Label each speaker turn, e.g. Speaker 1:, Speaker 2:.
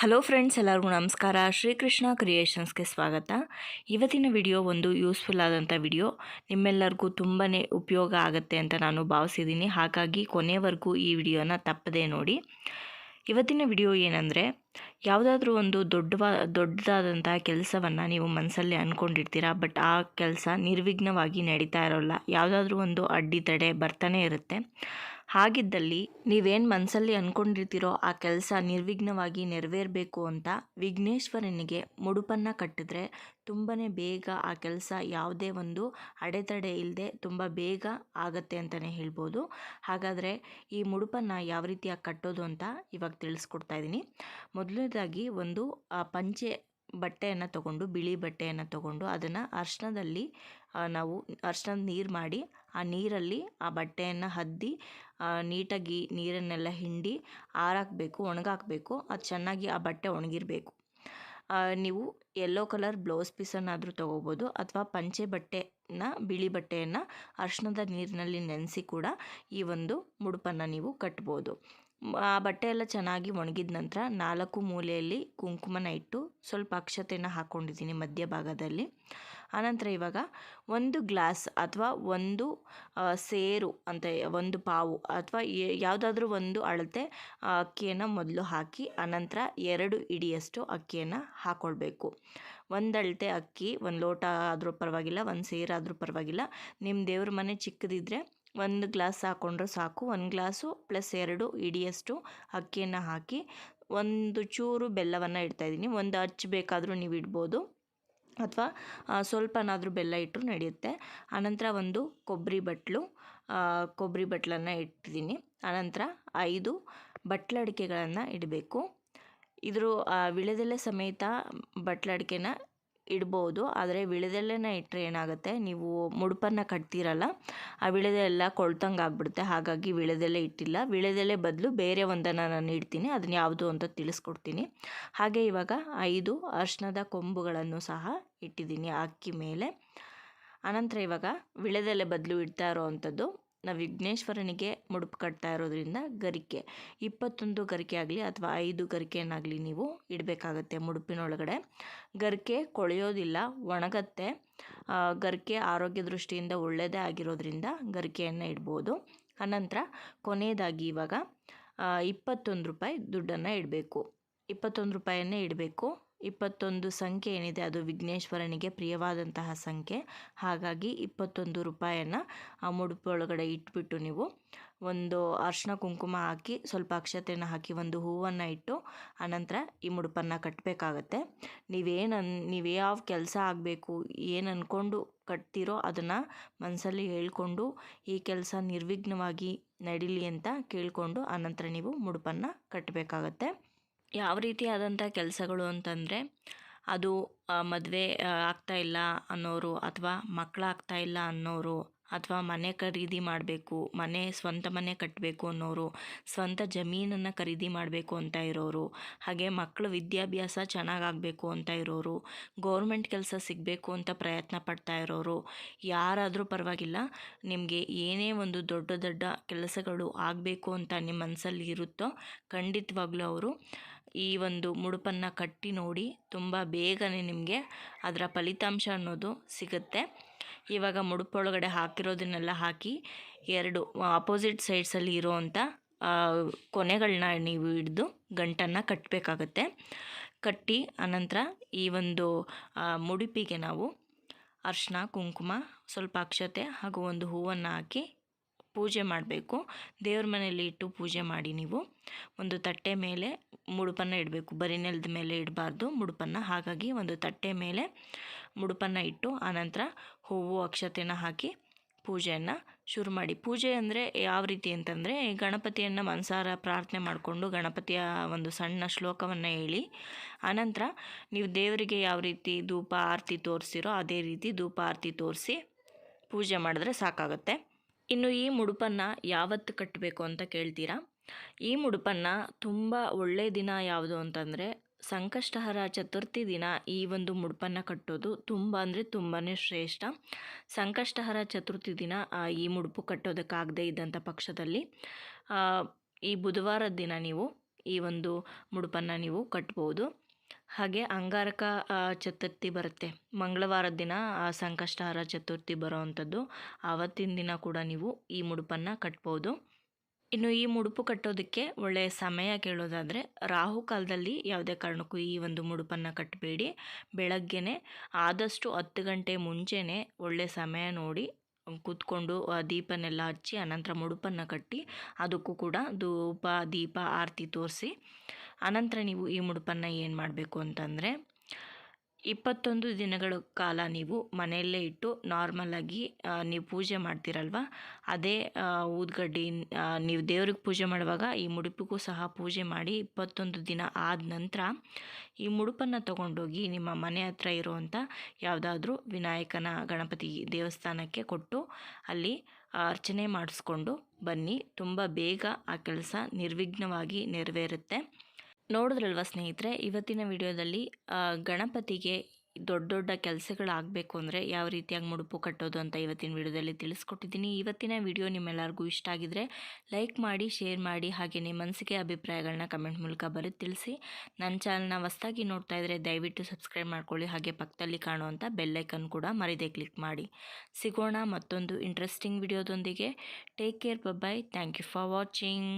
Speaker 1: Hello friends ಎಲ್ಲರಿಗೂ ನಮಸ್ಕಾರ. ಶ್ರೀಕೃಷ್ಣ ಕ್ರಿಯೇಷನ್ಸ್ಗೆ ಸ್ವಾಗತ. ಇವತ್ತಿನ ವಿಡಿಯೋ ಒಂದು ಯೂಸ್ಫುಲ್ ಆದಂಥ ವಿಡಿಯೋ ನಿಮ್ಮೆಲ್ಲರಿಗೂ ತುಂಬಾ ಉಪಯೋಗ ಆಗುತ್ತೆ ಅಂತ ನಾನು ಭಾವಿಸಿದ್ದೀನಿ. ಹಾಗಾಗಿ ಕೊನೆವರೆಗೂ ಈ ವಿಡಿಯೋನ ತಪ್ಪದೇ ನೋಡಿ. ಇವತ್ತಿನ ವಿಡಿಯೋ ಏನಂದರೆ, ಯಾವುದಾದ್ರೂ ಒಂದು ದೊಡ್ಡವಾ ದೊಡ್ಡದಾದಂಥ ಕೆಲಸವನ್ನು ನೀವು ಮನಸ್ಸಲ್ಲಿ ಅಂದ್ಕೊಂಡಿರ್ತೀರ ಬಟ್ ಆ ಕೆಲಸ ನಿರ್ವಿಘ್ನವಾಗಿ ನಡೀತಾ ಇರೋಲ್ಲ. ಯಾವುದಾದ್ರೂ ಒಂದು ಅಡ್ಡಿ ತಡೆ ಬರ್ತಾನೆ ಇರುತ್ತೆ. ಹಾಗಿದ್ದಲ್ಲಿ ನೀವೇನು ಮನಸ್ಸಲ್ಲಿ ಅಂದ್ಕೊಂಡಿರ್ತೀರೋ ಆ ಕೆಲಸ ನಿರ್ವಿಘ್ನವಾಗಿ ನೆರವೇರಬೇಕು ಅಂತ ವಿಘ್ನೇಶ್ವರನಿಗೆ ಮುಡುಪನ್ನು ಕಟ್ಟಿದ್ರೆ ತುಂಬಾ ಬೇಗ ಆ ಕೆಲಸ ಯಾವುದೇ ಒಂದು ಅಡೆತಡೆ ಇಲ್ಲದೆ ತುಂಬ ಬೇಗ ಆಗತ್ತೆ ಅಂತಲೇ ಹೇಳ್ಬೋದು. ಹಾಗಾದರೆ ಈ ಮುಡುಪನ್ನು ಯಾವ ರೀತಿಯಾಗಿ ಕಟ್ಟೋದು ಅಂತ ಇವಾಗ ತಿಳಿಸ್ಕೊಡ್ತಾ ಇದ್ದೀನಿ. ಮೊದಲನೇದಾಗಿ ಒಂದು ಪಂಚೆ ಬಟ್ಟೆಯನ್ನು ತಗೊಂಡು, ಬಿಳಿ ಬಟ್ಟೆಯನ್ನು ತಗೊಂಡು ಅದನ್ನು ಅರ್ಶನದಲ್ಲಿ ನಾವು ಅರ್ಶನದ ನೀರು ಮಾಡಿ ಆ ನೀರಲ್ಲಿ ಆ ಬಟ್ಟೆಯನ್ನು ಹದ್ದಿ ನೀಟಾಗಿ ನೀರನ್ನೆಲ್ಲ ಹಿಂಡಿ ಆರಾಕಬೇಕು, ಒಣಗಾಕಬೇಕು, ಅದು ಚೆನ್ನಾಗಿ ಆ ಬಟ್ಟೆ ಒಣಗಿರಬೇಕು. ನೀವು ಯೆಲ್ಲೋ ಕಲರ್ ಬ್ಲೌಸ್ ಪೀಸನ್ನಾದರೂ ತೊಗೋಬೋದು ಅಥವಾ ಪಂಚೆ ಬಟ್ಟೆನ, ಬಿಳಿ ಬಟ್ಟೆಯನ್ನು ಅರ್ಶನದ ನೀರಿನಲ್ಲಿ ನೆನೆಸಿ ಕೂಡ ಈ ಒಂದು ಮುಡುಪನ್ನು ನೀವು ಕಟ್ಬೋದು. ಆ ಬಟ್ಟೆ ಎಲ್ಲ ಚೆನ್ನಾಗಿ ಒಣಗಿದ ನಂತರ ನಾಲ್ಕು ಮೂಲೆಯಲ್ಲಿ ಕುಂಕುಮನ ಇಟ್ಟು ಸ್ವಲ್ಪ ಅಕ್ಷತೆನ ಹಾಕ್ಕೊಂಡಿದ್ದೀನಿ ಮಧ್ಯಭಾಗದಲ್ಲಿ ಆನಂತರ ಇವಾಗ ಒಂದು ಗ್ಲಾಸ್ ಅಥವಾ ಒಂದು ಸೇರು ಅಂತ ಒಂದು ಪಾವು ಅಥವಾ ಯಾವುದಾದ್ರೂ ಒಂದು ಅಳತೆ ಅಕ್ಕಿಯನ್ನು ಮೊದಲು ಹಾಕಿ ಆನಂತರ ಎರಡು ಇಡಿಯಷ್ಟು ಅಕ್ಕಿಯನ್ನು ಹಾಕ್ಕೊಳ್ಬೇಕು ಒಂದು ಅಳತೆ ಅಕ್ಕಿ, ಒಂದು ಲೋಟ ಆದರೂ ಪರವಾಗಿಲ್ಲ, ಒಂದು ಸೇರಾದರೂ ಪರವಾಗಿಲ್ಲ. ನಿಮ್ಮ ದೇವ್ರ ಮನೆ ಚಿಕ್ಕದಿದ್ದರೆ ಒಂದು ಗ್ಲಾಸ್ ಹಾಕ್ಕೊಂಡ್ರೆ ಸಾಕು. ಒಂದು ಗ್ಲಾಸು ಪ್ಲಸ್ ಎರಡು ಇಡಿಯಷ್ಟು ಅಕ್ಕಿಯನ್ನು ಹಾಕಿ ಒಂದು ಚೂರು ಬೆಲ್ಲವನ್ನು ಇಡ್ತಾಯಿದ್ದೀನಿ ಒಂದು ಅಚ್ಚು ಬೇಕಾದರೂ ನೀವು ಇಡ್ಬೋದು. ಅಥವಾ ಸ್ವಲ್ಪನಾದರೂ ಬೆಲ್ಲ ಇಟ್ಟರು ನಡೆಯುತ್ತೆ. ಆನಂತರ ಒಂದು ಕೊಬ್ಬರಿ ಬಟ್ಲು ಕೊಬ್ಬರಿ ಬಟ್ಲನ್ನು ಇಟ್ಟಿದ್ದೀನಿ. ಆನಂತರ ಐದು ಬಟ್ಲಡಿಕೆಗಳನ್ನು ಇಡಬೇಕು. ಇದ್ರ ವಿಳೆದೆಲೆ ಸಮೇತ ಬಟ್ಲಡಿಕೆನ ಇಡ್ಬೋದು, ಆದರೆ ವಿಳೆದೆಲೆನ ಇಟ್ಟರೆ ಏನಾಗುತ್ತೆ, ನೀವು ಮುಡುಪನ್ನು ಕಟ್ತೀರಲ್ಲ, ಆ ವಿಳೆದೆಲ್ಲ ಕೊಳ್ತಂಗೆ ಆಗಿಬಿಡುತ್ತೆ, ಹಾಗಾಗಿ ವಿಳೆದೆಲೆ ಇಟ್ಟಿಲ್ಲ. ವಿಳೆದೆಲೆ ಬದಲು ಬೇರೆ ಒಂದನ್ನು ನಾನು ಇಡ್ತೀನಿ ಅದನ್ನ ಯಾವುದು ಅಂತ ತಿಳಿಸ್ಕೊಡ್ತೀನಿ. ಹಾಗೆ ಇವಾಗ ಐದು ಅರ್ಶನದ ಕೊಂಬುಗಳನ್ನು ಸಹ ಇಟ್ಟಿದ್ದೀನಿ ಅಕ್ಕಿ ಮೇಲೆ. ಆನಂತರ ಇವಾಗ ವಿಳೆದೆಲೆ ಬದಲು ಇಡ್ತಾ ಇರೋವಂಥದ್ದು. ನಾವು ವಿಘ್ನೇಶ್ವರನಿಗೆ ಮುಡುಪು ಕಟ್ತಾ ಇರೋದ್ರಿಂದ ಗರಿಕೆ. ಇಪ್ಪತ್ತೊಂದು ಗರಿಕೆ ಆಗಲಿ ಅಥವಾ ಐದು ಗರಿಕೆಯನ್ನಾಗಲಿ ನೀವು ಇಡಬೇಕಾಗತ್ತೆ ಮುಡುಪಿನೊಳಗಡೆ. ಗರಿಕೆ ಕೊಳೆಯೋದಿಲ್ಲ, ಒಣಗತ್ತೆ. ಗರಿಕೆ ಆರೋಗ್ಯ ದೃಷ್ಟಿಯಿಂದ ಒಳ್ಳೆಯದೇ ಆಗಿರೋದ್ರಿಂದ ಗರಿಕೆಯನ್ನು ಇಡ್ಬೋದು. ಅನಂತರ ಕೊನೆಯದಾಗಿ ಇವಾಗ ಇಪ್ಪತ್ತೊಂದು ರೂಪಾಯಿ ದುಡ್ಡನ್ನು ಇಡಬೇಕು. ಇಪ್ಪತ್ತೊಂದು ರೂಪಾಯನ್ನೇ ಇಡಬೇಕು. ಇಪ್ಪತ್ತೊಂದು ಸಂಖ್ಯೆ ಏನಿದೆ ಅದು ವಿಘ್ನೇಶ್ವರನಿಗೆ ಪ್ರಿಯವಾದಂತಹ ಸಂಖ್ಯೆ. ಹಾಗಾಗಿ ಇಪ್ಪತ್ತೊಂದು ರೂಪಾಯಿಯನ್ನು ಆ ಮುಡುಪು ಒಳಗಡೆ ಇಟ್ಬಿಟ್ಟು ನೀವು ಒಂದು ಅರ್ಶಿನ ಕುಂಕುಮ ಹಾಕಿ ಸ್ವಲ್ಪ ಅಕ್ಷತೆಯನ್ನು ಹಾಕಿ ಒಂದು ಹೂವನ್ನು ಇಟ್ಟು ಆನಂತರ ಈ ಮುಡುಪನ್ನು ಕಟ್ಟಬೇಕಾಗತ್ತೆ ನೀವೇನು ನೀವು ಯಾವ ಕೆಲಸ ಆಗಬೇಕು, ಏನು ಅಂದ್ಕೊಂಡು ಕಟ್ತೀರೋ ಅದನ್ನು ಮನಸ್ಸಲ್ಲಿ ಹೇಳ್ಕೊಂಡು ಈ ಕೆಲಸ ನಿರ್ವಿಘ್ನವಾಗಿ ನಡೀಲಿ ಅಂತ ಕೇಳಿಕೊಂಡು ಆನಂತರ ನೀವು ಮುಡುಪನ್ನು ಕಟ್ಟಬೇಕಾಗತ್ತೆ ಯಾವ ರೀತಿಯಾದಂಥ ಕೆಲಸಗಳು ಅಂತಂದರೆ ಅದು ಮದುವೆ ಆಗ್ತಾ ಇಲ್ಲ ಅನ್ನೋರು ಅಥವಾ ಮಕ್ಕಳಾಗ್ತಾ ಇಲ್ಲ ಅನ್ನೋರು ಅಥವಾ ಮನೆ ಖರೀದಿ ಮಾಡಬೇಕು, ಮನೆ, ಸ್ವಂತ ಮನೆ ಕಟ್ಟಬೇಕು ಅನ್ನೋರು, ಸ್ವಂತ ಜಮೀನನ್ನು ಖರೀದಿ ಮಾಡಬೇಕು ಅಂತ ಇರೋರು, ಹಾಗೆ ಮಕ್ಕಳ ವಿದ್ಯಾಭ್ಯಾಸ ಚೆನ್ನಾಗಾಗಬೇಕು ಅಂತ ಇರೋರು, ಗೌರ್ಮೆಂಟ್ ಕೆಲಸ ಸಿಗಬೇಕು ಅಂತ ಪ್ರಯತ್ನ ಪಡ್ತಾ ಇರೋರು, ಯಾರಾದರೂ ಪರವಾಗಿಲ್ಲ, ನಿಮಗೆ ಏನೇ ಒಂದು ದೊಡ್ಡ ದೊಡ್ಡ ಕೆಲಸಗಳು ಆಗಬೇಕು ಅಂತ ನಿಮ್ಮ ಮನಸ್ಸಲ್ಲಿ ಇರುತ್ತೋ ಖಂಡಿತವಾಗ್ಲೂ ಅವರು ಈ ಒಂದು ಮುಡುಪನ್ನು ಕಟ್ಟಿ ನೋಡಿ ತುಂಬ ಬೇಗನೆ ನಿಮಗೆ ಅದರ ಫಲಿತಾಂಶ ಅನ್ನೋದು ಸಿಗುತ್ತೆ. ಇವಾಗ ಮುಡುಪೊಳಗಡೆ ಹಾಕಿರೋದನ್ನೆಲ್ಲ ಹಾಕಿ ಎರಡು ಅಪೋಸಿಟ್ ಸೈಡ್ಸಲ್ಲಿ ಇರೋವಂಥ ಕೊನೆಗಳನ್ನ ನೀವು ಹಿಡಿದು ಗಂಟನ್ನು ಕಟ್ಟಬೇಕಾಗತ್ತೆ ಕಟ್ಟಿ ಅನಂತರ ಈ ಒಂದು ಮುಡುಪಿಗೆ ನಾವು ಅರ್ಶಿನ ಕುಂಕುಮ, ಸ್ವಲ್ಪ ಅಕ್ಷತೆ ಹಾಗೂ ಒಂದು ಹೂವನ್ನು ಹಾಕಿ ಪೂಜೆ ಮಾಡಬೇಕು. ದೇವ್ರ ಮನೆಯಲ್ಲಿ ಇಟ್ಟು ಪೂಜೆ ಮಾಡಿ ನೀವು. ಒಂದು ತಟ್ಟೆ ಮೇಲೆ ಮುಡುಪನ್ನು ಇಡಬೇಕು. ಬರೀ ನೆಲದ ಮೇಲೆ ಇಡಬಾರ್ದು. ಮುಡುಪನ್ನು ಹಾಗಾಗಿ ಒಂದು ತಟ್ಟೆ ಮೇಲೆ ಮುಡುಪನ್ನು ಇಟ್ಟು ಆನಂತರ ಹೂವು, ಅಕ್ಷತೆನ ಹಾಕಿ ಪೂಜೆಯನ್ನು ಶುರು ಮಾಡಿ. ಪೂಜೆ ಅಂದರೆ ಯಾವ ರೀತಿ ಅಂತಂದರೆ ಗಣಪತಿಯನ್ನು ಮನಸಾರ ಪ್ರಾರ್ಥನೆ ಮಾಡಿಕೊಂಡು ಗಣಪತಿಯ ಒಂದು ಸಣ್ಣ ಶ್ಲೋಕವನ್ನು ಹೇಳಿ. ಆನಂತರ ನೀವು ದೇವರಿಗೆ ಯಾವ ರೀತಿ ಧೂಪ ಆರತಿ ತೋರಿಸಿರೋ ಅದೇ ರೀತಿ ಧೂಪ ಆರತಿ ತೋರಿಸಿ ಪೂಜೆ ಮಾಡಿದ್ರೆ ಸಾಕಾಗುತ್ತೆ. ಇನ್ನು ಈ ಮುಡುಪನ್ನು ಯಾವತ್ತು ಕಟ್ಟಬೇಕು ಅಂತ ಕೇಳ್ತೀರಾ? ಈ ಮುಡುಪನ್ನು ತುಂಬ ಒಳ್ಳೆಯ ದಿನ ಯಾವುದು ಅಂತಂದರೆ ಸಂಕಷ್ಟಹರ ಚತುರ್ಥಿ ದಿನ ಈ ಒಂದು ಮುಡುಪನ್ನು ಕಟ್ಟೋದು ತುಂಬ ಅಂದರೆ ತುಂಬಾ ಶ್ರೇಷ್ಠ. ಸಂಕಷ್ಟಹರ ಚತುರ್ಥಿ ದಿನ ಈ ಮುಡುಪು ಕಟ್ಟೋದಕ್ಕಾಗದೇ ಇದ್ದಂಥ ಪಕ್ಷದಲ್ಲಿ ಈ ಬುಧವಾರದ ದಿನ ನೀವು ಈ ಒಂದು ಮುಡುಪನ್ನು ನೀವು ಕಟ್ಬೋದು. ಹಾಗೆ ಅಂಗಾರಕ ಚತುರ್ಥಿ ಬರುತ್ತೆ. ಮಂಗಳವಾರದ ದಿನ ಸಂಕಷ್ಟಹಾರ ಚತುರ್ಥಿ ಬರೋವಂಥದ್ದು. ಆವತ್ತಿನ ದಿನ ಕೂಡ ನೀವು ಈ ಮುಡುಪನ್ನು ಕಟ್ಬೋದು. ಇನ್ನು ಈ ಮುಡುಪು ಕಟ್ಟೋದಕ್ಕೆ ಒಳ್ಳೆಯ ಸಮಯ ಕೇಳೋದಾದರೆ, ರಾಹು ಕಾಲದಲ್ಲಿ ಯಾವುದೇ ಕಾರಣಕ್ಕೂ ಈ ಒಂದು ಮುಡುಪನ್ನು ಕಟ್ಟಬೇಡಿ ಬೆಳಗ್ಗೆನೆ ಆದಷ್ಟು ಹತ್ತು ಗಂಟೆ ಮುಂಚೆನೇ ಒಳ್ಳೆಯ ಸಮಯ ನೋಡಿ, ಕೂತ್ಕೊಂಡು ದೀಪನೆಲ್ಲ ಹಚ್ಚಿ, ಅನಂತರ ಮುಡುಪನ್ನು ಕಟ್ಟಿ, ಅದಕ್ಕೂ ಕೂಡ ಧೂಪ, ದೀಪ, ಆರತಿ ತೋರಿಸಿ ಅನಂತರ ನೀವು ಈ ಮುಡುಪನ್ನು ಏನು ಮಾಡಬೇಕು ಅಂತಂದರೆ, ಇಪ್ಪತ್ತೊಂದು ದಿನಗಳ ಕಾಲ ನೀವು ಮನೆಯಲ್ಲೇ ಇಟ್ಟು ನಾರ್ಮಲಾಗಿ ನೀವು ಪೂಜೆ ಮಾಡ್ತೀರಲ್ವ? ಅದೇ ಊದ್ಗಡ್ಡಿ ನೀವು ದೇವ್ರಿಗೆ ಪೂಜೆ ಮಾಡುವಾಗ ಈ ಮುಡುಪಿಗೂ ಸಹ ಪೂಜೆ ಮಾಡಿ ಇಪ್ಪತ್ತೊಂದು ದಿನ ಆದ ನಂತರ ಈ ಮುಡುಪನ್ನು ತಗೊಂಡೋಗಿ ನಿಮ್ಮ ಮನೆ ಹತ್ರ ಇರುವಂಥ ಯಾವುದಾದ್ರೂ ವಿನಾಯಕನ ಗಣಪತಿ ದೇವಸ್ಥಾನಕ್ಕೆ ಕೊಟ್ಟು ಅಲ್ಲಿ ಅರ್ಚನೆ ಮಾಡಿಸ್ಕೊಂಡು ಬನ್ನಿ. ತುಂಬ ಬೇಗ ಆ ಕೆಲಸ ನಿರ್ವಿಘ್ನವಾಗಿ ನೆರವೇರುತ್ತೆ. ನೋಡಿದ್ರಲ್ವ ಸ್ನೇಹಿತರೆ, ಇವತ್ತಿನ ವಿಡಿಯೋದಲ್ಲಿ ಗಣಪತಿಗೆ ದೊಡ್ಡ ದೊಡ್ಡ ಕೆಲಸಗಳಾಗಬೇಕು ಅಂದರೆ ಯಾವ ರೀತಿಯಾಗಿ ಮುಡುಪು ಕಟ್ಟೋದು ಅಂತ ಇವತ್ತಿನ ವಿಡಿಯೋದಲ್ಲಿ ತಿಳಿಸ್ಕೊಟ್ಟಿದ್ದೀನಿ. ಇವತ್ತಿನ ವಿಡಿಯೋ ನಿಮ್ಮೆಲ್ಲರಿಗೂ ಇಷ್ಟ ಆಗಿದ್ರೆ ಲೈಕ್ ಮಾಡಿ, ಶೇರ್ ಮಾಡಿ, ಹಾಗೆ ನಿಮ್ಮ ಮನಸ್ಸಿಗೆ ಅಭಿಪ್ರಾಯಗಳನ್ನ ಕಮೆಂಟ್ ಮೂಲಕ ಬರೆದು ತಿಳಿಸಿ. ನನ್ನ ಚಾನಲ್ನ ಹೊಸ್ದಾಗಿ ನೋಡ್ತಾ ಇದ್ದರೆ ದಯವಿಟ್ಟು ಸಬ್ಸ್ಕ್ರೈಬ್ ಮಾಡ್ಕೊಳ್ಳಿ, ಹಾಗೆ ಪಕ್ಕದಲ್ಲಿ ಕಾಣುವಂಥ ಬೆಲ್ಲೈಕನ್ ಕೂಡ ಮರಿದೇ ಕ್ಲಿಕ್ ಮಾಡಿ. ಸಿಗೋಣ ಮತ್ತೊಂದು interesting ವಿಡಿಯೋದೊಂದಿಗೆ. Take care bye thank you for watching